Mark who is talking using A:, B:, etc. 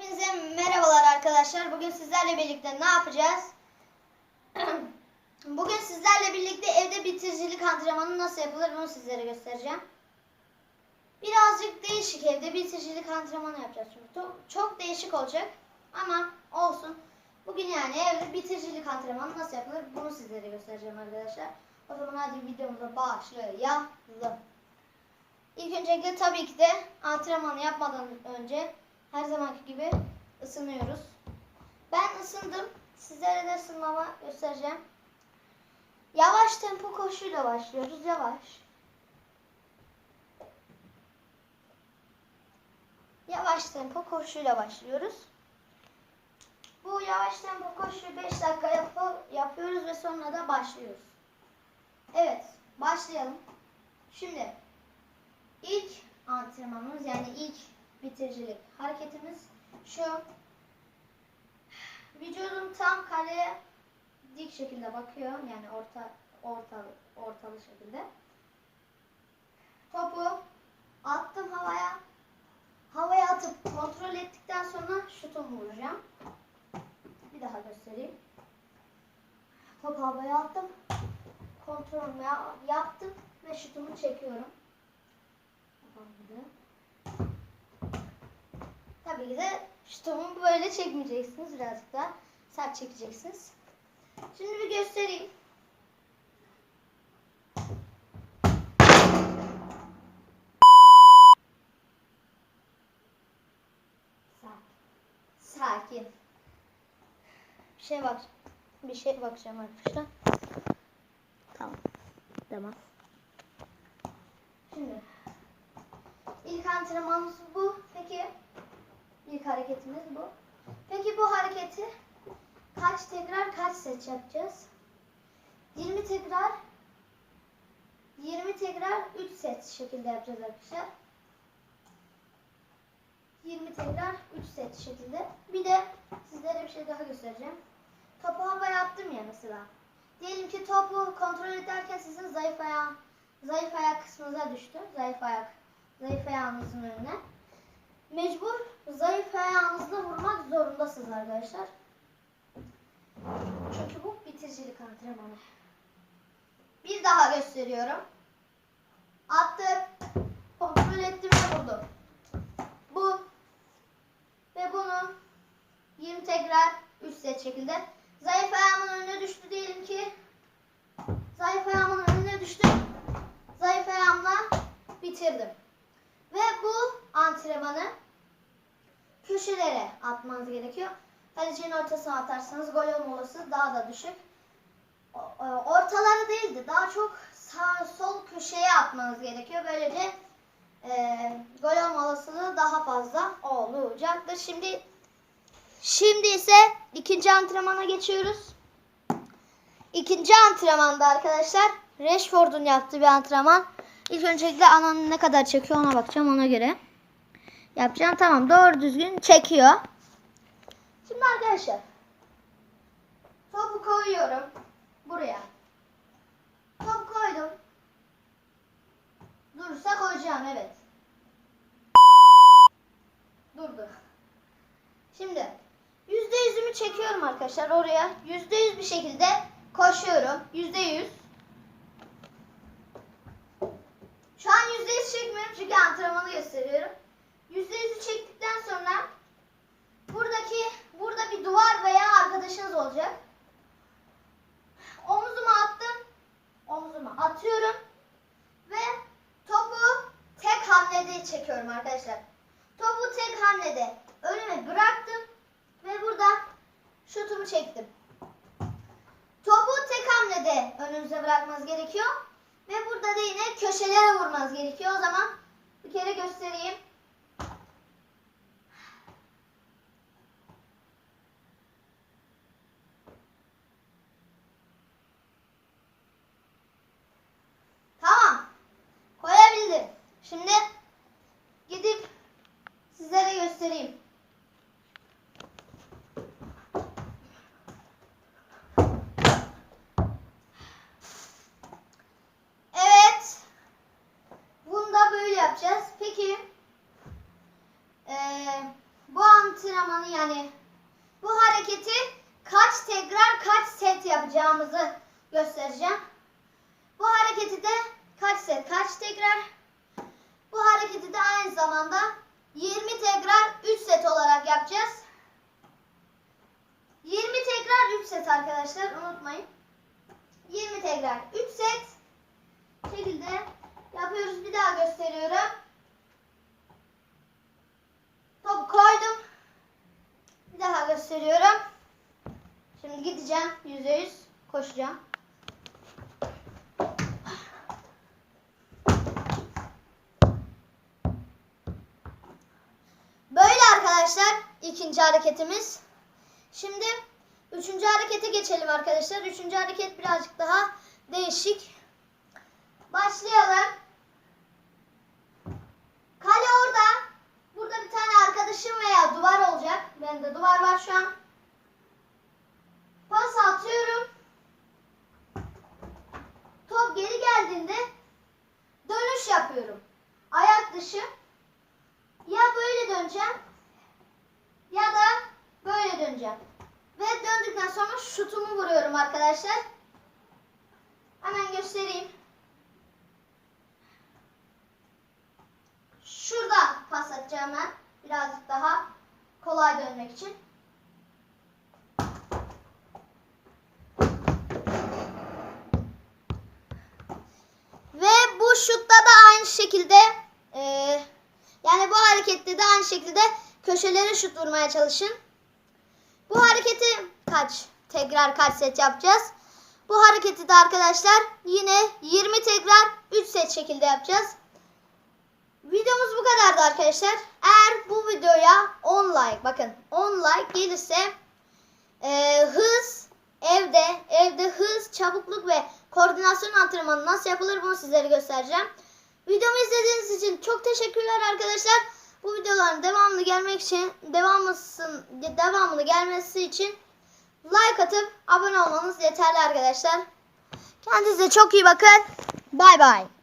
A: Hepinize merhabalar arkadaşlar. Bugün sizlerle birlikte ne yapacağız? Bugün sizlerle birlikte evde bitiricilik antrenmanı nasıl yapılır bunu sizlere göstereceğim. Birazcık değişik evde bitiricilik antrenmanı yapacağız. Çünkü çok değişik olacak ama olsun. Bugün yani evde bitiricilik antrenmanı nasıl yapılır bunu sizlere göstereceğim arkadaşlar. O zaman hadi videomuza başlayalım. İlk öncelikle tabii ki de antrenmanı yapmadan önce her zamanki gibi ısınıyoruz. Ben ısındım. Sizlere de ısınmama göstereceğim. Yavaş tempo koşuyla başlıyoruz. Yavaş. Yavaş tempo koşuyla başlıyoruz. Bu yavaş tempo koşuyu 5 dakika yap- yapıyoruz ve sonra da başlıyoruz. Evet, başlayalım. Şimdi ilk antrenmanımız yani ilk bitiricilik hareketimiz şu. Vücudum tam kaleye dik şekilde bakıyor. Yani orta ortalı ortalı şekilde. Topu attım havaya. Havaya atıp kontrol ettikten sonra şutumu vuracağım. Bir daha göstereyim. Topu havaya attım. Kontrolümü ya- yaptım ve şutumu çekiyorum. Olmadı. Tabii ki de şutumu böyle çekmeyeceksiniz. Birazcık daha sert çekeceksiniz. Şimdi bir göstereyim. Sakin. Bir şey bak. Bir şey bakacağım arkadaşlar. Tamam. Tamam. Şimdi ilk antrenmanımız bu. Peki ilk hareketimiz bu. Peki bu hareketi kaç tekrar kaç set yapacağız? 20 tekrar 20 tekrar 3 set şekilde yapacağız arkadaşlar. 20 tekrar 3 set şekilde. Bir de sizlere bir şey daha göstereceğim. Topu havaya attım ya mesela. Diyelim ki topu kontrol ederken sizin zayıf ayağı zayıf ayak kısmınıza düştü. Zayıf ayak zayıf ayağınızın önüne. Mecbur zayıf ayağınızla vurmak zorundasınız arkadaşlar. Çünkü bu bitiricilik antrenmanı. Bir daha gösteriyorum. Attım. Kontrol ettim ve vurdum. Bu ve bunu 20 tekrar 3 set şekilde. Zayıf ayağımın önüne düştü diyelim ki. Zayıf ayağımın önüne düştü. Zayıf ayağımla bitirdim. Ve bu antrenmanı köşelere atmanız gerekiyor. Kalecinin ortasına atarsanız gol olma olasılığı daha da düşük. E, Ortaları değil de daha çok sağ sol köşeye atmanız gerekiyor. Böylece e, gol olma olasılığı daha fazla olacaktır. Şimdi şimdi ise ikinci antrenmana geçiyoruz. İkinci antrenmanda arkadaşlar Rashford'un yaptığı bir antrenman. İlk öncelikle ananın ne kadar çekiyor ona bakacağım ona göre. Yapacağım tamam doğru düzgün çekiyor. Şimdi arkadaşlar topu koyuyorum buraya. Top koydum. Durursa koyacağım evet. Durdu. Şimdi yüzde yüzümü çekiyorum arkadaşlar oraya. Yüzde yüz bir şekilde koşuyorum. Yüzde yüz. Şu an yüzde yüz çekmiyorum çünkü antrenmanı gösteriyorum. Yüzde yüzü çektikten sonra buradaki burada bir duvar veya arkadaşınız olacak. Omuzuma attım. Omuzuma atıyorum. Ve topu tek hamlede çekiyorum arkadaşlar. Topu tek hamlede önüme bıraktım. Ve burada şutumu çektim. Topu tek hamlede önünüze bırakmanız gerekiyor. Ve burada da yine köşelere vurmanız gerekiyor. O zaman bir kere göstereyim. Tamam. Koyabildim. Şimdi gidip sizlere göstereyim. Evet. Bunu da böyle yapacağız. Peki antrenmanı yani bu hareketi kaç tekrar kaç set yapacağımızı göstereceğim. Bu hareketi de kaç set kaç tekrar bu hareketi de aynı zamanda 20 tekrar 3 set olarak yapacağız. 20 tekrar 3 set arkadaşlar unutmayın. 20 tekrar 3 set şekilde yapıyoruz. Bir daha gösteriyorum. Topu koydum. Daha gösteriyorum. Şimdi gideceğim. Yüzde yüz koşacağım. Böyle arkadaşlar ikinci hareketimiz. Şimdi üçüncü harekete geçelim arkadaşlar. Üçüncü hareket birazcık daha değişik. Başlayalım. Kale orada. Burada bir arkadaşım veya duvar olacak. Bende duvar var şu an. Pas atıyorum. Top geri geldiğinde dönüş yapıyorum. Ayak dışı. Ya böyle döneceğim ya da böyle döneceğim. Ve döndükten sonra şutumu vuruyorum arkadaşlar. Hemen göstereyim. Şuradan pas atacağım ben. Birazcık daha kolay dönmek için. Ve bu şutta da aynı şekilde e, yani bu harekette de aynı şekilde köşelere şut vurmaya çalışın. Bu hareketi kaç tekrar kaç set yapacağız? Bu hareketi de arkadaşlar yine 20 tekrar 3 set şekilde yapacağız. Videomuz bu kadardı arkadaşlar. Eğer bu videoya 10 like bakın 10 like gelirse e, hız evde evde hız, çabukluk ve koordinasyon antrenmanı nasıl yapılır bunu sizlere göstereceğim. Videomu izlediğiniz için çok teşekkürler arkadaşlar. Bu videoların devamlı gelmek için devamlısın devamlı gelmesi için like atıp abone olmanız yeterli arkadaşlar. Kendinize çok iyi bakın. Bay bay.